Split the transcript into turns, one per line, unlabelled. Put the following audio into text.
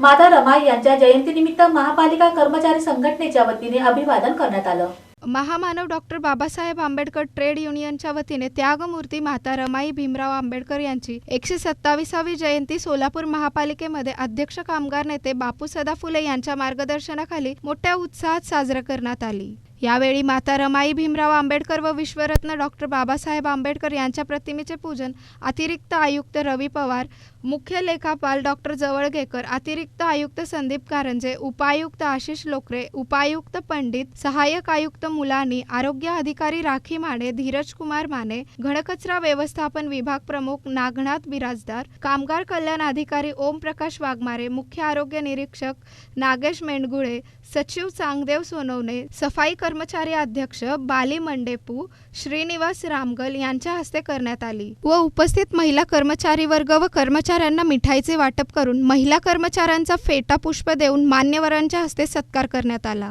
माता रमाई यांच्या जयंतीनिमित्त महापालिका कर्मचारी संघटनेच्या वतीने अभिवादन करण्यात आलं.
महामानव डॉक्टर बाबासाहेब आंबेडकर ट्रेड युनियनच्या वतीने त्यागमूर्ती माता रमाई भीमराव आंबेडकर यांची एकशे सत्तावीसावी जयंती सोलापूर महापालिकेमध्ये अध्यक्ष कामगार नेते बापू सदा फुले यांच्या मार्गदर्शनाखाली मोठ्या उत्साहात साजरा करण्यात आली. यावेळी माता रमाई भीमराव आंबेडकर व विश्वरत्न डॉक्टर बाबासाहेब आंबेडकर यांच्या प्रतिमेचे पूजन अतिरिक्त आयुक्त रवी पवार मुख्य लेखापाल डॉक्टर जवळगेकर अतिरिक्त आयुक्त संदीप कारंजे उपायुक्त आशिष लोकरे उपायुक्त पंडित सहाय्यक आयुक्त मुलानी आरोग्य अधिकारी राखी माने धीरज कुमार माने घनकचरा व्यवस्थापन विभाग प्रमुख नागनाथ बिराजदार कामगार कल्याण अधिकारी ओम प्रकाश वाघमारे मुख्य आरोग्य निरीक्षक नागेश मेंडगुळे सचिव चांगदेव सोनवणे सफाई कर्मचारी अध्यक्ष बाली मंडेपू श्रीनिवास रामगल यांच्या हस्ते करण्यात आली व उपस्थित महिला कर्मचारी वर्ग व कर्मचाऱ्यांना मिठाईचे वाटप करून महिला कर्मचाऱ्यांचा फेटा पुष्प देऊन मान्यवरांच्या हस्ते सत्कार करण्यात आला.